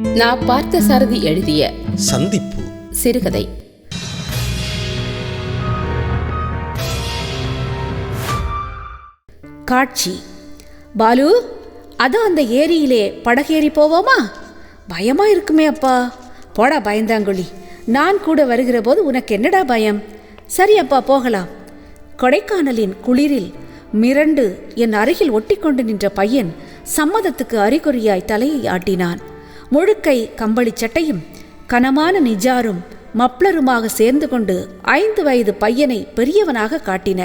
நான் பார்த்த சாரதி எழுதிய சந்திப்பு. சிறுகதை. காட்சி. பாலு அதான் அந்த ஏரியிலே படகேறி போவோமா? பயமா இருக்குமே அப்பா. போடா பயந்தாங்குழி. நான் கூட வருகிற போது உனக்கு என்னடா பயம்? சரி அப்பா போகலாம். கொடைக்கானலின் குளிரில் மிரண்டு என் அருகில் ஒட்டிக்கொண்டு நின்ற பையன் சம்மதத்துக்கு அறிகுறியாய் தலையை ஆட்டினான். முழுக்கை கம்பளி சட்டையும் கனமான நிஜாரும் மப்ளருமாக சேர்ந்து கொண்டு ஐந்து வயது பையனை பெரியவனாக காட்டின.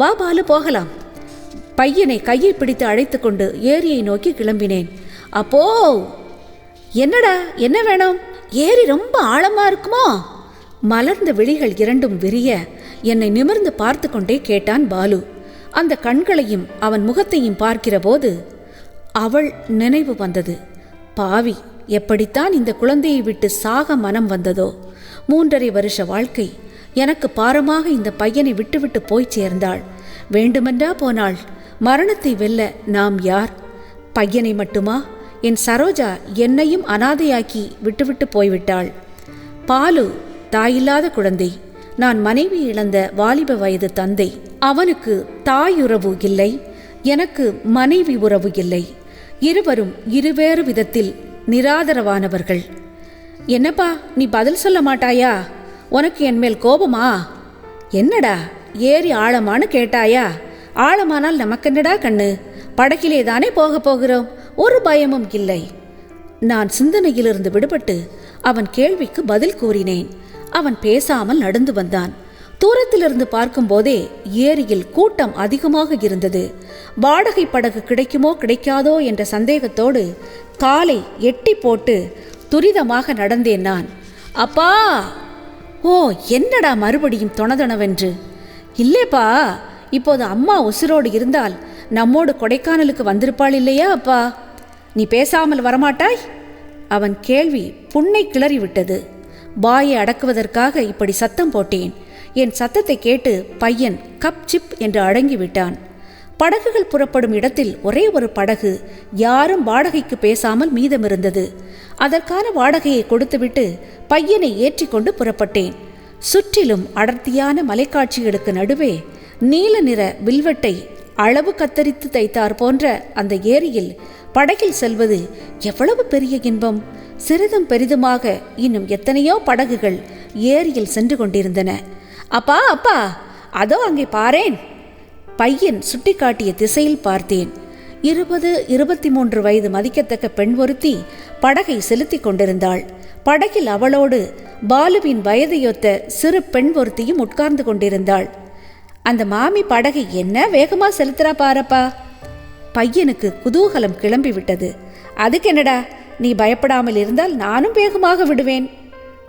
வா பாலு போகலாம். பையனை கையை பிடித்து அழைத்துக்கொண்டு ஏரியை நோக்கி கிளம்பினேன். அப்போ என்னடா என்ன வேணும்? ஏரி ரொம்ப ஆழமா இருக்குமோ? மலர்ந்த விழிகள் இரண்டும் விரிய என்னை நிமிர்ந்து பார்த்து கொண்டே கேட்டான் பாலு. அந்த கண்களையும் அவன் முகத்தையும் பார்க்கிற போது அவள் நினைவு வந்தது. பாவி எப்படித்தான் இந்த குழந்தையை விட்டு சாக மனம் வந்ததோ? மூன்றரை வருஷ வாழ்க்கை. எனக்கு பாரமாக இந்த பையனை விட்டுவிட்டு போய் சேர்ந்தாள். வேண்டுமென்றா போனாள். மரணத்தை வெல்ல நாம் யார்? பையனை மட்டுமா? என் சரோஜா என்னையும் அனாதையாக்கி விட்டுவிட்டு போய்விட்டாள். பாலு தாயில்லாத குழந்தை. நான் மனைவி இழந்த வாலிப வயது தந்தை. அவனுக்கு தாயுறவு இல்லை. எனக்கு மனைவி உறவு இல்லை. இருவரும் இருவேறு விதத்தில் நிராதரவானவர்கள். என்னப்பா நீ பதில் சொல்ல மாட்டாயா? உனக்கு என்மேல் கோபமா? என்னடா ஏரி ஆழமானு கேட்டாயா? ஆழமானால் நமக்கென்னடா கண்ணு? படகிலே தானே போக போகிறோம்? ஒரு பயமும் இல்லை. நான் சிந்தனையிலிருந்து விடுபட்டு அவன் கேள்விக்கு பதில் கூறினேன். அவன் பேசாமல் நடந்து வந்தான். தூரத்திலிருந்து பார்க்கும்போதே ஏரியில் கூட்டம் அதிகமாக இருந்தது. வாடகை படகு கிடைக்குமோ கிடைக்காதோ என்ற சந்தேகத்தோடு காலை எட்டி போட்டு துரிதமாக நடந்தேன் நான். அப்பா! ஓ என்னடா மறுபடியும் தொணதொணவென்று. இல்லேப்பா இப்போது அம்மா உசுரோடு இருந்தால் நம்மோடு கொடைக்கானலுக்கு வந்திருப்பாள் இல்லையா அப்பா? நீ பேசாமல் வரமாட்டாய்? அவன் கேள்வி புண்ணை கிளறிவிட்டது. பாயை அடக்குவதற்காக இப்படி சத்தம் போட்டேன். என் சத்தத்தை கேட்டு பையன் கப் சிப் என்று அடங்கி விட்டான் படகுகள் புறப்படும் இடத்தில் ஒரே ஒரு படகு யாரும் வாடகைக்கு பேசாமல் மீதமிருந்தது. அதற்கான வாடகையை கொடுத்துவிட்டு பையனை ஏற்றிக்கொண்டு புறப்பட்டேன். சுற்றிலும் அடர்த்தியான மலைக்காட்சிகளுக்கு நடுவே நீல நிற வில்வெட்டை அளவு கத்தரித்து தைத்தார் போன்ற அந்த ஏரியில் படகில் செல்வது எவ்வளவு பெரிய இன்பம்! சிறிதும் பெரிதுமாக இன்னும் எத்தனையோ படகுகள் ஏரியில் சென்று கொண்டிருந்தன. அப்பா அப்பா! அதோ அங்கே பாரேன்! பையன் சுட்டிக்காட்டிய திசையில் பார்த்தேன். இருபது இருபத்தி மூன்று வயது மதிக்கத்தக்க பெண் ஒருத்தி படகை செலுத்திக் கொண்டிருந்தாள். படகில் அவளோடு பாலுவின் வயதையொத்த சிறு பெண் ஒருத்தியும் உட்கார்ந்து கொண்டிருந்தாள். அந்த மாமி படகை என்ன வேகமாக செலுத்துறா பாரப்பா? பையனுக்கு குதூகலம் கிளம்பி விட்டது அதுக்கு என்னடா? நீ பயப்படாமல் இருந்தால் நானும் வேகமாக விடுவேன்.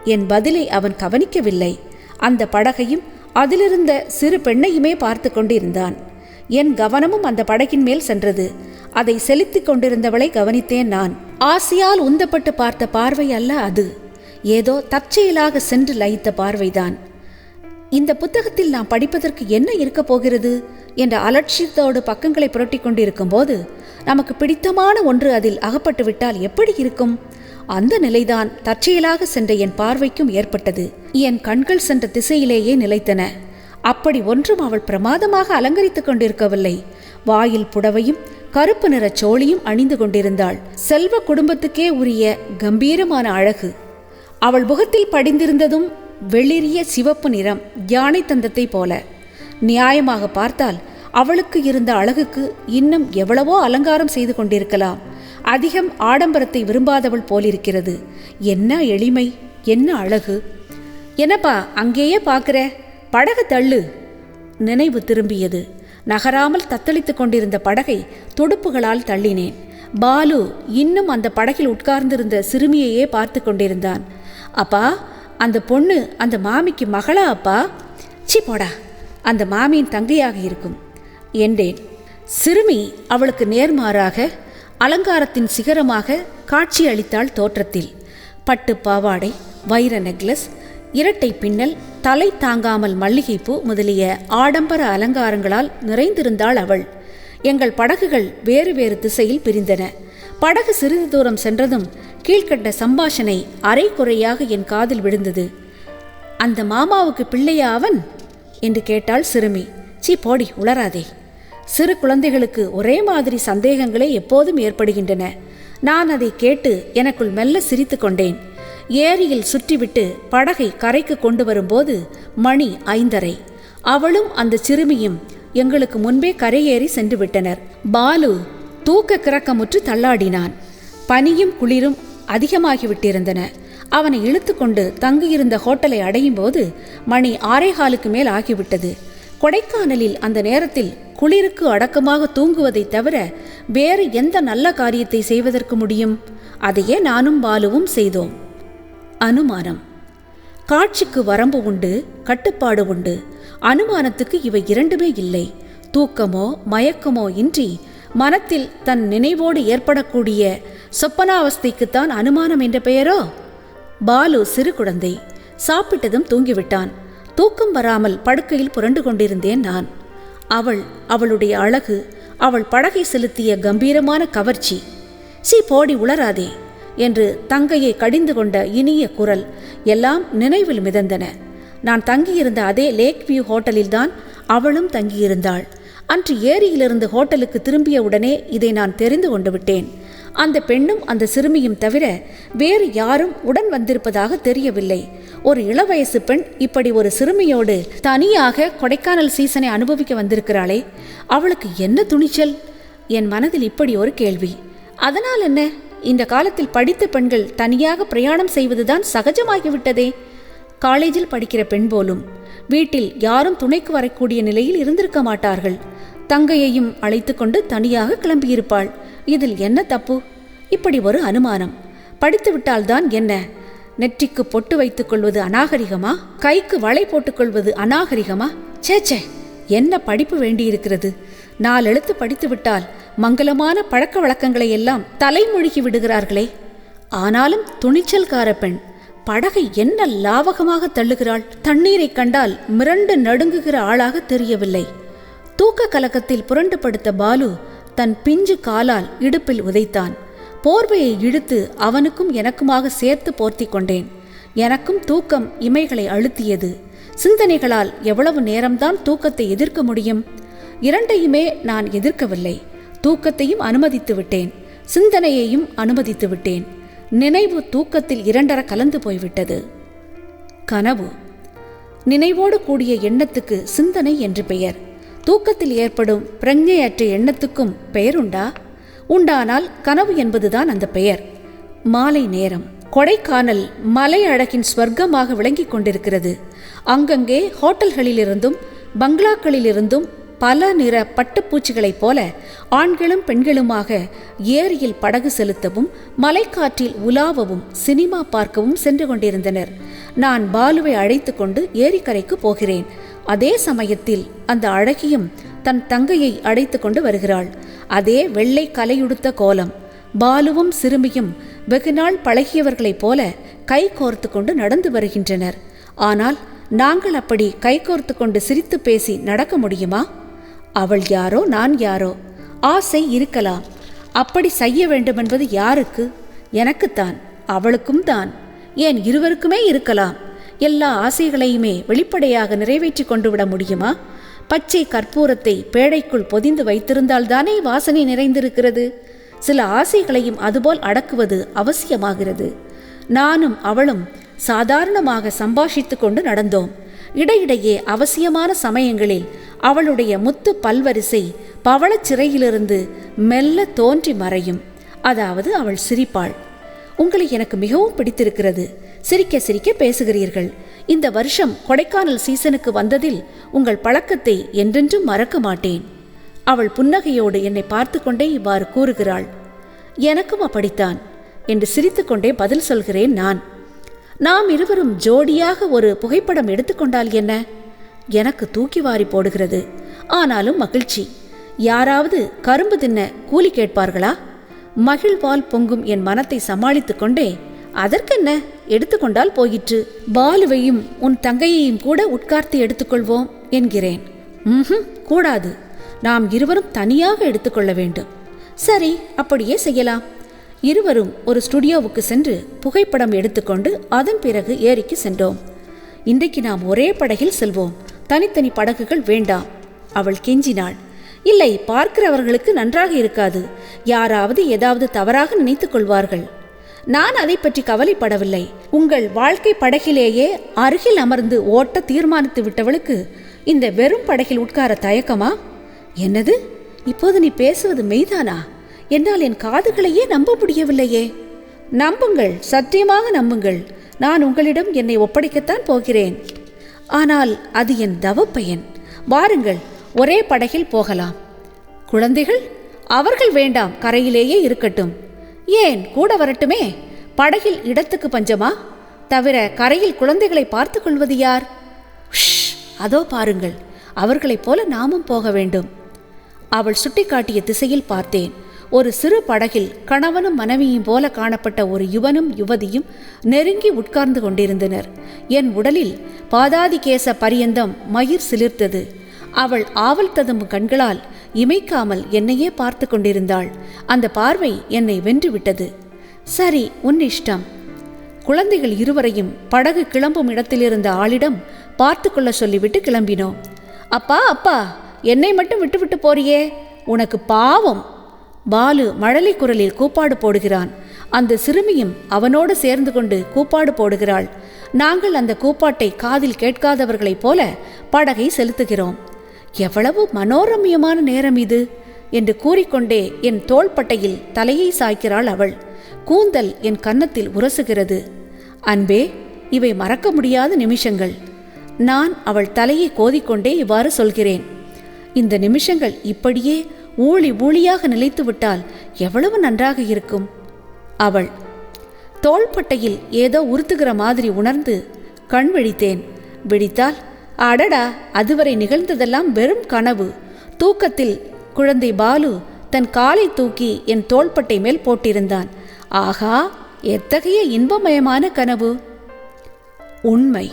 என் பதிலை அவன் கவனிக்கவில்லை. அந்த படகையும் அதிலிருந்த சிறு பெண்ணையுமே பார்த்து கொண்டிருந்தான். என் கவனமும் அந்த படகின் மேல் சென்றது. அதை செலுத்திக் கொண்டிருந்தவளை கவனித்தேன் நான். ஆசையால் உந்தப்பட்டு பார்த்த பார்வை அல்ல அது. ஏதோ தற்செயலாக சென்று லயித்த பார்வைதான். இந்த புத்தகத்தில் நாம் படிப்பதற்கு என்ன இருக்கப் போகிறது? என்ற அலட்சியத்தோடு பக்கங்களை புரட்டி கொண்டிருக்கும் போது நமக்கு பிடித்தமான ஒன்று அதில் அகப்பட்டு விட்டால் எப்படி இருக்கும்? அந்த நிலைதான் தற்செயலாக சென்ற என் பார்வைக்கும் ஏற்பட்டது. என் கண்கள் சென்ற திசையிலேயே நிலைத்தன. அப்படி ஒன்றும் அவள் பிரமாதமாக அலங்கரித்துக் கொண்டிருக்கவில்லை. வாயில் புடவையும் கருப்பு நிற சோழியும் அணிந்து கொண்டிருந்தாள். செல்வ குடும்பத்துக்கே உரிய கம்பீரமான அழகு. அவள் முகத்தில் படிந்திருந்ததும் வெளிரிய சிவப்பு நிறம் யானை தந்தத்தை போல. நியாயமாக பார்த்தால் அவளுக்கு இருந்த அழகுக்கு இன்னும் எவ்வளவோ அலங்காரம் செய்து கொண்டிருக்கலாம். அதிகம் ஆடம்பரத்தை விரும்பாதவள் போலிருக்கிறது. என்ன எளிமை என்ன அழகு. என்னப்பா அங்கேயே பார்க்குற? படகு தள்ளு. நினைவு திரும்பியது. நகராமல் தத்தளித்துக் கொண்டிருந்த படகை துடுப்புகளால் தள்ளினேன். பாலு இன்னும் அந்த படகில் உட்கார்ந்திருந்த சிறுமியையே பார்த்து கொண்டிருந்தான். அப்பா அந்த பொண்ணு அந்த மாமிக்கு மகளா அப்பா? சி போடா அந்த மாமியின் தங்கையாக இருக்கும். என்றேன். சிறுமி அவளுக்கு நேர்மாறாக அலங்காரத்தின் சிகரமாக காட்சி அளித்தாள் தோற்றத்தில். பட்டு பாவாடை வைர நெக்லஸ் இரட்டை பின்னல் தலை தாங்காமல் மல்லிகைப்பூ முதலிய ஆடம்பர அலங்காரங்களால் நிறைந்திருந்தாள் அவள். எங்கள் படகுகள் வேறு வேறு திசையில் பிரிந்தன. படகு சிறிது தூரம் சென்றதும் கீழ்கண்ட சம்பாஷணை அரை குறையாக என் காதில் விழுந்தது. அந்த மாமாவுக்கு பிள்ளையா அவன்? என்று கேட்டாள் சிறுமி. சீ போடி உளராதே சிறு குழந்தைகளுக்கு ஒரே மாதிரி சந்தேகங்களே எப்போதும் ஏற்படுகின்றன. நான் அதை கேட்டு எனக்குள் மெல்ல சிரித்து கொண்டேன். ஏரியில் சுற்றிவிட்டு படகை கரைக்கு கொண்டு வரும்போது மணி ஐந்தரை. அவளும் அந்த சிறுமியும் எங்களுக்கு முன்பே கரையேறி சென்று விட்டனர் பாலு தூக்க கிறக்கமுற்று தள்ளாடினான். பனியும் குளிரும் அதிகமாகிவிட்டிருந்தன. அவனை இழுத்துக்கொண்டு தங்கியிருந்த ஹோட்டலை அடையும் போது மணி ஆறேகாலுக்கு மேல் ஆகிவிட்டது. கொடைக்கானலில் அந்த நேரத்தில் குளிருக்கு அடக்கமாக தூங்குவதைத் தவிர வேறு எந்த நல்ல காரியத்தை செய்வதற்கு முடியும்? அதையே நானும் பாலுவும் செய்தோம். அனுமானம். காட்சிக்கு வரம்பு உண்டு கட்டுப்பாடு உண்டு. அனுமானத்துக்கு இவை இரண்டுமே இல்லை. தூக்கமோ மயக்கமோ இன்றி மனத்தில் தன் நினைவோடு ஏற்படக்கூடிய சொப்பனாவஸ்தைக்குத்தான் அனுமானம் என்ற பெயரோ? பாலு சிறு குழந்தை. சாப்பிட்டதும் தூங்கிவிட்டான். தூக்கம் வராமல் படுக்கையில் புரண்டு கொண்டிருந்தேன் நான். அவள் அவளுடைய அழகு அவள் படகை செலுத்திய கம்பீரமான கவர்ச்சி. சீ போடி உளராதே என்று தங்கையை கடிந்து கொண்ட இனிய குரல் எல்லாம் நினைவில் மிதந்தன. நான் தங்கியிருந்த அதே லேக் வியூ ஹோட்டலில்தான் அவளும் தங்கியிருந்தாள். அன்று ஏரியிலிருந்து ஹோட்டலுக்கு திரும்பிய உடனே இதை நான் தெரிந்து கொண்டு விட்டேன். அந்த பெண்ணும் அந்த சிறுமியும் தவிர வேறு யாரும் உடன் வந்திருப்பதாக தெரியவில்லை. ஒரு இளவயசு பெண் இப்படி ஒரு சிறுமியோடு தனியாக கொடைக்கானல் சீசனை அனுபவிக்க வந்திருக்கிறாளே அவளுக்கு என்ன துணிச்சல்? என் மனதில் இப்படி ஒரு கேள்வி. அதனால் என்ன? இந்த காலத்தில் படித்த பெண்கள் தனியாக பிரயாணம் செய்வதுதான் சகஜமாகிவிட்டதே. காலேஜில் படிக்கிற பெண் போலும் வீட்டில் யாரும் துணைக்கு வரக்கூடிய நிலையில் இருந்திருக்க மாட்டார்கள். தங்கையையும் அழைத்து கொண்டு தனியாக கிளம்பியிருப்பாள். இதில் என்ன தப்பு? இப்படி ஒரு அனுமானம். படித்து விட்டால்தான் என்ன? நெற்றிக்கு பொட்டு வைத்துக் கொள்வது அநாகரிகமா? கைக்கு வளை போட்டுக்கொள்வது அநாகரிகமா? சேச்சே என்ன படிப்பு வேண்டியிருக்கிறது? நாலெழுத்து படித்து விட்டால் மங்களமான பழக்க வழக்கங்களை எல்லாம் தலைமொழிகி விடுகிறார்களே. ஆனாலும் துணிச்சல்கார பெண் படகை என்ன லாவகமாக தள்ளுகிறாள்? தண்ணீரை கண்டால் மிரண்டு நடுங்குகிற ஆளாக தெரியவில்லை. தூக்க கலக்கத்தில் புரண்டு படுத்த பாலு தன் பிஞ்சு காலால் இடுப்பில் உதைத்தான். போர்வையை இழுத்து அவனுக்கும் எனக்குமாக சேர்த்து போர்த்தி கொண்டேன். எனக்கும் தூக்கம் இமைகளை அழுத்தியது. சிந்தனைகளால் எவ்வளவு நேரம்தான் தூக்கத்தை எதிர்க்க முடியும்? இரண்டையுமே நான் எதிர்க்கவில்லை. தூக்கத்தையும் அனுமதித்து விட்டேன். சிந்தனையையும் அனுமதித்து விட்டேன். நினைவு தூக்கத்தில் இரண்டர கலந்து போய்விட்டது. கனவு. நினைவோடு கூடிய எண்ணத்துக்கு சிந்தனை என்று பெயர். தூக்கத்தில் ஏற்படும் பிரஞ்ஞையற்ற எண்ணத்துக்கும் பெயருண்டா? உண்டானால் கனவு என்பதுதான் அந்த பெயர். மாலை நேரம். கொடைக்கானல் மலை அழகின் ஸ்வர்க்கமாக விளங்கிக் கொண்டிருக்கிறது. அங்கங்கே ஹோட்டல்களிலிருந்தும் பங்களாக்களிலிருந்தும் பல நிற பட்டுப்பூச்சிகளைப் போல ஆண்களும் பெண்களுமாக ஏரியில் படகு செலுத்தவும் மலைக்காற்றில் உலாவவும் சினிமா பார்க்கவும் சென்று கொண்டிருந்தனர். நான் பாலுவை அழைத்து கொண்டு ஏரிக்கரைக்கு போகிறேன். அதே சமயத்தில் அந்த அழகியும் தன் தங்கையை அடைத்து கொண்டு வருகிறாள். அதே வெள்ளை கலையுடுத்த கோலம் பாலுவும் சிறுமியும் வெகுநாள் பழகியவர்களைப் போல கை கோர்த்து கொண்டு நடந்து வருகின்றனர். ஆனால் நாங்கள் அப்படி கை கோர்த்து கொண்டு சிரித்து பேசி நடக்க முடியுமா? அவள் யாரோ நான் யாரோ? ஆசை இருக்கலாம். அப்படி செய்ய வேண்டுமென்பது யாருக்கு? எனக்குத்தான் அவளுக்கும் தான். ஏன் இருவருக்குமே இருக்கலாம். எல்லா ஆசைகளையுமே வெளிப்படையாக நிறைவேற்றி கொண்டு விட முடியுமா? பச்சை கற்பூரத்தை பேழைக்குள் பொதிந்து வைத்திருந்தால்தானே வாசனை நிறைந்திருக்கிறது. சில ஆசைகளையும் அதுபோல் அடக்குவது அவசியமாகிறது. நானும் அவளும் சாதாரணமாக சம்பாஷித்து கொண்டு நடந்தோம். இடையிடையே அவசியமான சமயங்களில் அவளுடைய முத்து பல்வரிசை பவளச் சிறையிலிருந்து மெல்ல தோன்றி மறையும். அதாவது அவள் சிரிப்பாள். உங்களை எனக்கு மிகவும் பிடித்திருக்கிறது. சிரிக்க சிரிக்க பேசுகிறீர்கள். இந்த வருஷம் கொடைக்கானல் சீசனுக்கு வந்ததில் உங்கள் பழக்கத்தை என்றென்றும் மறக்க மாட்டேன். அவள் புன்னகையோடு என்னை பார்த்து கொண்டே இவ்வாறு கூறுகிறாள். எனக்கும் அப்படித்தான் என்று சிரித்துக்கொண்டே பதில் சொல்கிறேன் நான். நாம் இருவரும் ஜோடியாக ஒரு புகைப்படம் எடுத்துக்கொண்டால் என்ன? எனக்கு தூக்கி வாரி போடுகிறது. ஆனாலும் மகிழ்ச்சி. யாராவது கரும்பு தின்ன கூலி கேட்பார்களா? மகிழ்வால் பொங்கும் என் மனத்தை சமாளித்துக்கொண்டே அதற்கென்ன? எடுத்துக்கொண்டால் போயிற்று. பாலுவையும் உன் தங்கையையும் கூட உட்கார்த்து எடுத்துக்கொள்வோம் என்கிறேன். ம்ஹும் கூடாது. நாம் இருவரும் தனியாக எடுத்துக்கொள்ள வேண்டும். சரி அப்படியே செய்யலாம். இருவரும் ஒரு ஸ்டுடியோவுக்கு சென்று புகைப்படம் எடுத்துக்கொண்டு அதன் பிறகு ஏரிக்கு சென்றோம். இன்றைக்கு நாம் ஒரே படகில் செல்வோம். தனித்தனி படகுகள் வேண்டாம். அவள் கெஞ்சினாள். இல்லை பார்க்கிறவர்களுக்கு நன்றாக இருக்காது. யாராவது ஏதாவது தவறாக நினைத்துக் கொள்வார்கள். நான் அதை பற்றி கவலைப்படவில்லை. உங்கள் வாழ்க்கை படகிலேயே அருகில் அமர்ந்து ஓட்ட தீர்மானித்து விட்டவளுக்கு இந்த வெறும் படகில் உட்கார தயக்கமா? என்னது? இப்போது நீ பேசுவது மெய்தானா? என்னால் என் காதுகளையே நம்ப முடியவில்லையே. நம்புங்கள் சத்தியமாக நம்புங்கள். நான் உங்களிடம் என்னை ஒப்படைக்கத்தான் போகிறேன். ஆனால் அது என் தவப்பையன். வாருங்கள் ஒரே படகில் போகலாம். குழந்தைகள் அவர்கள் வேண்டாம் கரையிலேயே இருக்கட்டும். ஏன் கூட வரட்டுமே? படகில் இடத்துக்கு பஞ்சமா? தவிர கரையில் குழந்தைகளை பார்த்துக் கொள்வது யார்? ஷ், அதோ பாருங்கள். அவர்களைப் போல நாமும் போக வேண்டும். அவள் சுட்டிக்காட்டிய திசையில் பார்த்தேன். ஒரு சிறு படகில் கணவனும் மனைவியும் போல காணப்பட்ட ஒரு யுவனும் யுவதியும் நெருங்கி உட்கார்ந்து கொண்டிருந்தனர். என் உடலில் பாதாதி கேச பரியந்தம் மயிர் சிலிர்த்தது. அவள் ஆவல் ததும்பு கண்களால் இமைக்காமல் என்னையே பார்த்து கொண்டிருந்தாள். அந்த பார்வை என்னை வென்றுவிட்டது. சரி உன் இஷ்டம். குழந்தைகள் இருவரையும் படகு கிளம்பும் இடத்திலிருந்த ஆளிடம் பார்த்து கொள்ள சொல்லிவிட்டு கிளம்பினோம். அப்பா அப்பா என்னை மட்டும் விட்டுவிட்டு போறியே? உனக்கு பாவம். பாலு மழலை குரலில் கூப்பாடு போடுகிறான். அந்த சிறுமியும் அவனோடு சேர்ந்து கொண்டு கூப்பாடு போடுகிறாள். நாங்கள் அந்த கூப்பாட்டை காதில் கேட்காதவர்களைப் போல படகை செலுத்துகிறோம். எவ்வளவு மனோரம்யமான நேரம் இது? என்று கூறிக்கொண்டே என் தோள்பட்டையில் தலையை சாய்க்கிறாள் அவள். கூந்தல் என் கன்னத்தில் உரசுகிறது. அன்பே இவை மறக்க முடியாத நிமிஷங்கள். நான் அவள் தலையை கோதிக்கொண்டே இவ்வாறு சொல்கிறேன். இந்த நிமிஷங்கள் இப்படியே ஊழி ஊழியாக நிலைத்துவிட்டால் எவ்வளவு நன்றாக இருக்கும்? அவள் தோள்பட்டையில் ஏதோ உறுத்துகிற மாதிரி உணர்ந்து கண் விழித்தேன். விழித்தால் அடடா அதுவரை நிகழ்ந்ததெல்லாம் வெறும் கனவு. தூக்கத்தில் குழந்தை பாலு தன் காலை தூக்கி என் தோள்பட்டை மேல் போட்டிருந்தான். ஆகா எத்தகைய இன்பமயமான கனவு? உண்மை.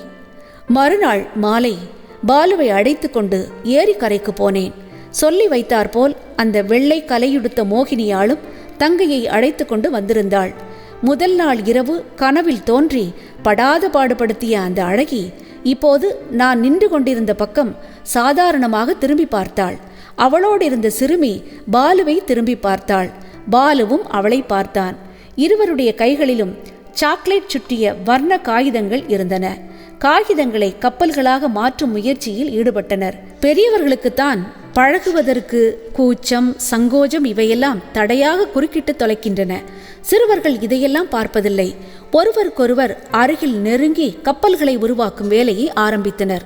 மறுநாள் மாலை பாலுவை அழைத்து கொண்டு ஏரிக்கரைக்கு போனேன். சொல்லி வைத்தாற்போல் அந்த வெள்ளை கலையுடுத்த மோகினியாளும் தங்கையை அழைத்து கொண்டு வந்திருந்தாள். முதல் நாள் இரவு கனவில் தோன்றி படாத பாடுபடுத்திய அந்த அழகி இப்போது நான் நின்று கொண்டிருந்த பக்கம் சாதாரணமாக திரும்பி பார்த்தாள். அவளோடு இருந்த சிறுமி பாலுவை திரும்பி பார்த்தாள். பாலுவும் அவளை பார்த்தான். இருவருடைய கைகளிலும் சாக்லேட் சுற்றிய வர்ண காகிதங்கள் இருந்தன. காகிதங்களை கப்பல்களாக மாற்றும் முயற்சியில் ஈடுபட்டனர். பெரியவர்களுக்குத்தான் பழகுவதற்கு கூச்சம் சங்கோஜம் இவையெல்லாம் தடையாக குறுக்கிட்டு தொலைக்கின்றன. சிறுவர்கள் இதையெல்லாம் பார்ப்பதில்லை. ஒருவருக்கொருவர் அருகில் நெருங்கி கப்பல்களை உருவாக்கும் வேலையை ஆரம்பித்தனர்.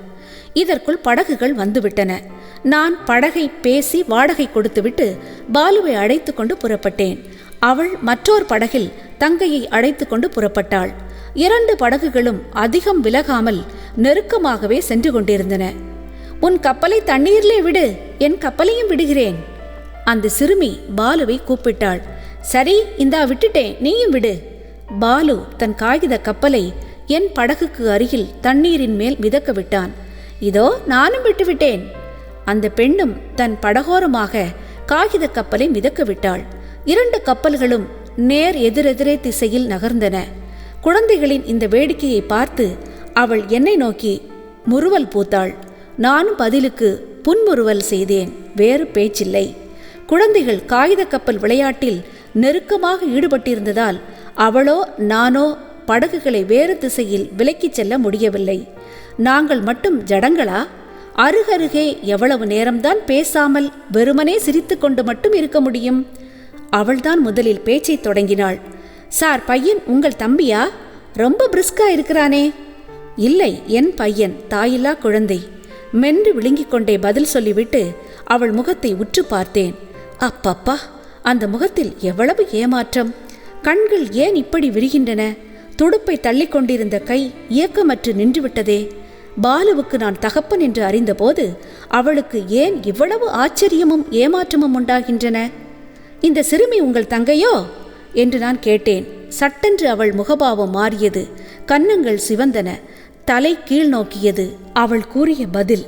இதற்குள் படகுகள் வந்துவிட்டன. நான் படகை பேசி வாடகை கொடுத்துவிட்டு பாலுவை அழைத்து கொண்டு புறப்பட்டேன். அவள் மற்றொரு படகில் தங்கையை அழைத்து கொண்டு புறப்பட்டாள். இரண்டு படகுகளும் அதிகம் விலகாமல் நெருக்கமாகவே சென்று கொண்டிருந்தன. உன் கப்பலை தண்ணீரிலே விடு என் கப்பலையும் விடுகிறேன். அந்த சிறுமி பாலுவை கூப்பிட்டாள். சரி இந்தா விட்டுட்டேன் நீயும் விடு. பாலு தன் காகித கப்பலை என் படகுக்கு அருகில் தண்ணீரின் மேல் மிதக்க விட்டான். இதோ நானும் விட்டுவிட்டேன் அந்த பெண்ணும் தன் படகோரமாக காகித கப்பலை மிதக்க விட்டாள். இரண்டு கப்பல்களும் நேர் எதிரெதிரே திசையில் நகர்ந்தன. குழந்தைகளின் இந்த வேடிக்கையை பார்த்து அவள் என்னை நோக்கி முறுவல் பூத்தாள். நானும் பதிலுக்கு புன்முறுவல் செய்தேன். வேறு பேச்சில்லை. குழந்தைகள் காகித கப்பல் விளையாட்டில் நெருக்கமாக ஈடுபட்டிருந்ததால் அவளோ நானோ படகுகளை வேறு திசையில் விலக்கிச் செல்ல முடியவில்லை. நாங்கள் மட்டும் ஜடங்களா? அருகருகே எவ்வளவு நேரம்தான் பேசாமல் வெறுமனே சிரித்துக்கொண்டு மட்டும் இருக்க முடியும்? அவள்தான் முதலில் பேச்சைத் தொடங்கினாள். சார் பையன் உங்கள் தம்பியா? ரொம்ப பிரிஸ்கா இருக்கிறானே? இல்லை என் பையன் தாயில்லா குழந்தை. மென்று விழுங்கிக் கொண்டே பதில் சொல்லிவிட்டு அவள் முகத்தை உற்று பார்த்தேன். அப்பப்பா அந்த முகத்தில் எவ்வளவு ஏமாற்றம்! கண்கள் ஏன் இப்படி விரிகின்றன? துடுப்பை தள்ளிக்கொண்டிருந்த கை இயக்கமற்று நின்றுவிட்டதே. பாலுவுக்கு நான் தகப்பன் என்று அறிந்தபோது அவளுக்கு ஏன் இவ்வளவு ஆச்சரியமும் ஏமாற்றமும் உண்டாகின்றன? இந்த சிறுமி உங்கள் தங்கையோ? என்று நான் கேட்டேன். சட்டென்று அவள் முகபாவம் மாறியது. கன்னங்கள் சிவந்தன. தலை கீழ் நோக்கியது அவள் கூறிய பதில்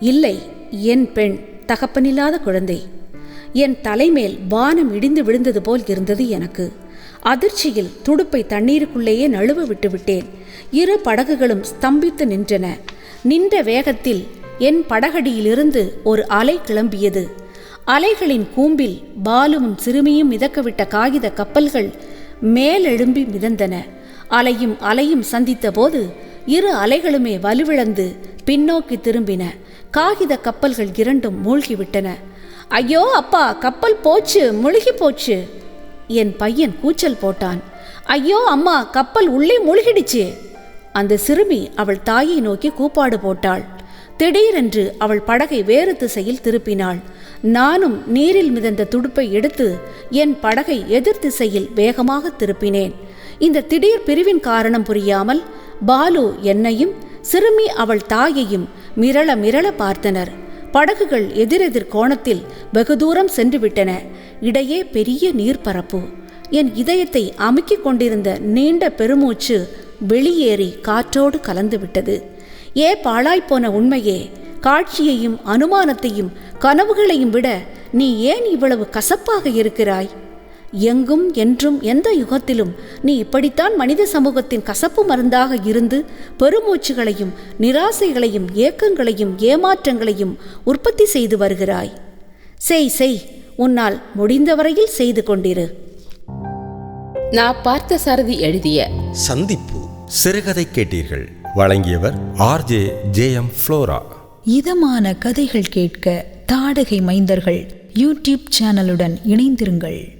இல்லை என் பெண் தகப்பனில்லாத குழந்தை. என் தலைமேல் வானம் இடிந்து விழுந்தது போல் இருந்தது எனக்கு. அதிர்ச்சியில் துடுப்பை தண்ணீருக்குள்ளேயே நழுவ விட்டுவிட்டேன் இரு படகுகளும் ஸ்தம்பித்து நின்றன. நின்ற வேகத்தில் என் படகடியிலிருந்து ஒரு அலை கிளம்பியது. அலைகளின் கூம்பில் பாலுவும் சிறுமியும் மிதக்கவிட்ட காகித கப்பல்கள் மேலெழும்பி மிதந்தன. அலையும் அலையும் சந்தித்தபோது இரு அலைகளுமே வலுவிழந்து பின்னோக்கி திரும்பின. காகித கப்பல்கள் இரண்டும் மூழ்கிவிட்டன. ஐயோ அப்பா கப்பல் போச்சு முழுகி போச்சு என் பையன் கூச்சல் போட்டான். ஐயோ அம்மா கப்பல் உள்ளே மூழ்கிடுச்சு. அந்த சிறுமி அவள் தாயை நோக்கி கூப்பாடு போட்டாள். திடீரென்று அவள் படகை வேறு திசையில் திருப்பினாள். நானும் நீரில் மிதந்த துடுப்பை எடுத்து என் படகை எதிர் திசையில் வேகமாக திருப்பினேன். இந்த திடீர் பிரிவின் காரணம் புரியாமல் பாலு என்னையும் சிறுமி அவள் தாயையும் மிரள மிரள பார்த்தனர். படகுகள் எதிரெதிர் கோணத்தில் வெகு தூரம் சென்றுவிட்டன. இடையே பெரிய நீர்ப்பரப்பு. என் இதயத்தை அமுக்கிக் கொண்டிருந்த நீண்ட பெருமூச்சு வெளியேறி காற்றோடு கலந்துவிட்டது. ஏ பாழாய்ப்போன உண்மையே காட்சியையும் அனுமானத்தையும் கனவுகளையும் விட நீ ஏன் இவ்வளவு கசப்பாக இருக்கிறாய்? எங்கும் என்றும் எந்த யுகத்திலும் நீ இப்படித்தான் மனித சமூகத்தின் கசப்பு மருந்தாக இருந்து பெருமூச்சுகளையும் நிராசைகளையும் ஏக்கங்களையும் ஏமாற்றங்களையும் உற்பத்தி செய்து வருகிறாய். செய் செய் உன்னால் முடிந்தவரையில் செய்து கொண்டிரு. நான் பார்த்த சாரதி எழுதிய சந்திப்பு. சிறுகதை கேட்டீர்கள். வழங்கியவர் ஆர்ஜே ஜே எம் ஃப்ளோரா. இதமான கதைகள் கேட்க தாடகை மைந்தர்கள் யூடியூப் சேனலுடன் இணைந்திருங்கள்.